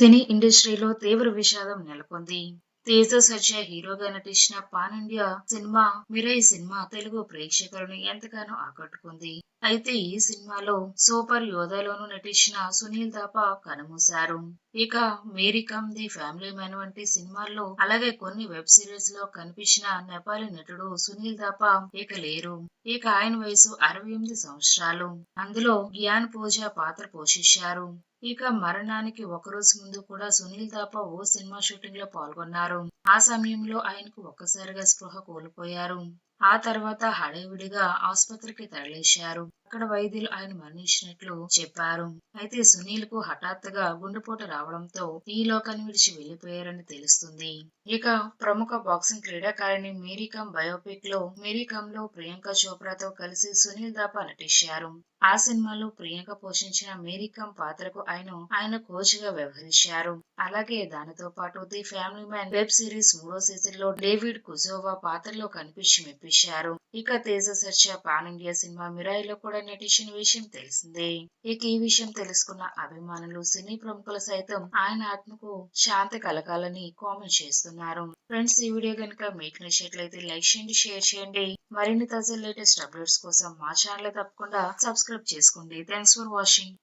సినీ ఇండస్ట్రీలో తీవ్ర విషాదం నెలకొంది. తేజ సజ్జ హీరోగా నటించిన pan India cinema Mirai cinema Telugu ప్రేక్షకులను ఎంతగానో ఆకట్టుకుంది. అయితే ఈ సినిమాలో సూపర్ యోధాలోను నటించిన సునీల్ దాపా కనుమూశారు. ఇక Mary Kom the family man వంటి సినిమాల్లో అలాగే కొన్ని వెబ్ సిరీస్లో కనిపించిన నేపాలి నటుడు సునీల్ దాపా ఇక లేరు. ఇక ఆయన వయసు అరవై ఎనిమిది సంవత్సరాలు. అందులో జ్ఞాన్ పూజ పాత్ర పోషించారు. ఇక మరణానికి ఒకరోజు ముందు కూడా సునీల్ దాపా ఓ సినిమా షూటింగ్లో పాల్గొన్నారు. ఆ సమయంలో ఆయనకు ఒక్కసారిగా స్పృహ కోల్పోయారు. ఆ తర్వాత హడావిడిగా ఆసుపత్రికి తరలించారు అక్కడ వైద్యులు ఆయన మరణించినట్లు చెప్పారు. అయితే సునీల్కు హఠాత్తుగా గుండెపోటు రావడంతో ఈ లోకాన్ని విడిచి వెళ్ళిపోయారని తెలుస్తుంది. ఇక ప్రముఖ బాక్సింగ్ క్రీడాకారిణి మేరీకామ్ బయోపిక్లో మేరీకామ్లో ప్రియాంక చోప్రాతో కలిసి సునీల్ దాపా నటించారు. ఆ సినిమాలో ప్రియాంక పోషించిన మేరీకామ్ పాత్రకు ఆయన ఆయన కోచ్గా వ్యవహరించారు. అలాగే దానితో పాటు the family man web series మూడో సీజన్లో డేవిడ్ కుజోవా పాత్రలో కనిపించి మెప్పించారు. ఇక తేజ సర్చ పాన్ ఇండియా సినిమా మిరాయి లో కూడా నటించిన విషయం తెలిసిందే. ఇక ఈ విషయం తెలుసుకున్న అభిమానులు సినీ ప్రముఖులు సైతం ఆయన ఆత్మకు శాంతి కలగాలని కామెంట్ చేస్తున్నారు. ఫ్రెండ్స్ ఈ వీడియో కనుక మీకు నచ్చినట్లయితే లైక్ చేయండి షేర్ చేయండి. మరిన్ని తాజా లేటెస్ట్ అప్డేట్స్ కోసం మా ఛానల్ తప్పకుండా సబ్స్క్రైబ్ చేసుకోండి. Thanks for watching.